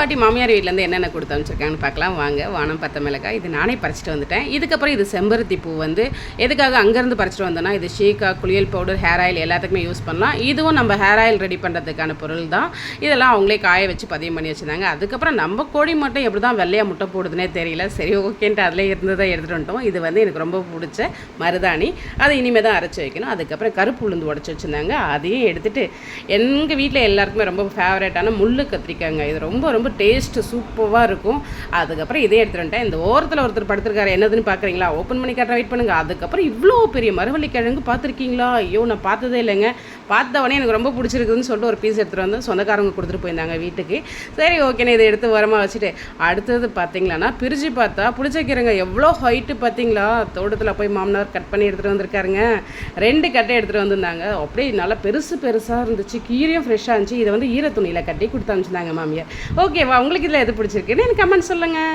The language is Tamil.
வாட்டி மாமியார் வீட்டிலேருந்து என்னென்ன கொடுத்து அனுப்பிச்சிருக்காங்கன்னு பார்க்கலாம். வாங்க வானம் பத்த மிளகாய். இது நானே பறிச்சிட்டு வந்துட்டேன். இதுக்கப்புறம் இது செம்பருத்தி பூ வந்து எதுக்காக அங்கேருந்து பறிச்சிட்டு வந்தோன்னா இது ஷீக்கா குளியல் பவுடர் ஹேர் ஆயில் எல்லாத்துக்குமே யூஸ் பண்ணலாம். இதுவும் நம்ம ஹேர் ஆயில் ரெடி பண்ணுறதுக்கான பொருள் தான். இதெல்லாம் அவங்களே காய வச்சு பதிவு பண்ணி வச்சுருந்தாங்க. அதுக்கப்புறம் நம்ம கோழி மட்டும் எப்படி தான் வெள்ளையாக முட்டை போடுதுனே தெரியல. சரி ஓகேன்ட்டு அதில் இருந்ததை எடுத்துகிட்டு வந்துட்டோம். இது வந்து எனக்கு ரொம்ப பிடிச்ச மருதாணி. அதை இனிமேல் தான் அரைச்சி வைக்கணும். அதுக்கப்புறம் கருப்பு உளுந்து உடச்சி வச்சுருந்தாங்க. அதையும் எடுத்துகிட்டு எங்கள் வீட்டில் எல்லாருக்குமே ரொம்ப ஃபேவரேட்டான முள்ளு கத்திரிக்காங்க இது ரொம்ப ரொம்ப டேஸ்ட்டு சூப்பராக இருக்கும். அதுக்கப்புறம் இதே எடுத்துகிட்டு வந்துட்டேன். இந்த ஓரத்தில் ஒருத்தர் படுத்திருக்காரு. என்னதுன்னு பார்க்குறீங்களா ஓப்பன் பண்ணி காட்டுற வெயிட் பண்ணுங்கள் அதுக்கப்புறம் இவ்வளோ பெரிய மரவள்ளிக்கிழங்கு பார்த்துருக்கீங்களா ஐயோ நான் பார்த்ததே இல்லைங்க. பார்த்தவொடனே எனக்கு ரொம்ப பிடிச்சிருக்குதுன்னு சொல்லிட்டு ஒரு பீஸ் எடுத்துகிட்டு வந்து சொந்தக்காரங்க கொடுத்துட்டு போயிருந்தாங்க வீட்டுக்கு. சரி ஓகேண்ணே இதை எடுத்து உரமாக வச்சுட்டு அடுத்தது பார்த்தீங்களான்னா பிரித்து பார்த்தா புளிச்சக்கீரைங்க எவ்வளோ ஹைட்டு பார்த்தீங்களா தோட்டத்தில் போய் மாமனார் கட் பண்ணி எடுத்துகிட்டு வந்திருக்காருங்க. ரெண்டு கட்டை எடுத்துகிட்டு வந்திருந்தாங்க. அப்படியே நல்லா பெருசு பெருசாக இருந்துச்சு. கீரையும் ஃப்ரெஷ்ஷாக இருந்துச்சு. இதை வந்து ஈர துணியில் கட்டி கொடுத்து அனுப்பிச்சிருந்தாங்க மாமியார். ஓகேவா உங்களுக்கு இதில் எது பிடிச்சிருக்குன்னு எனக்கு கமெண்ட் சொல்லுங்கள்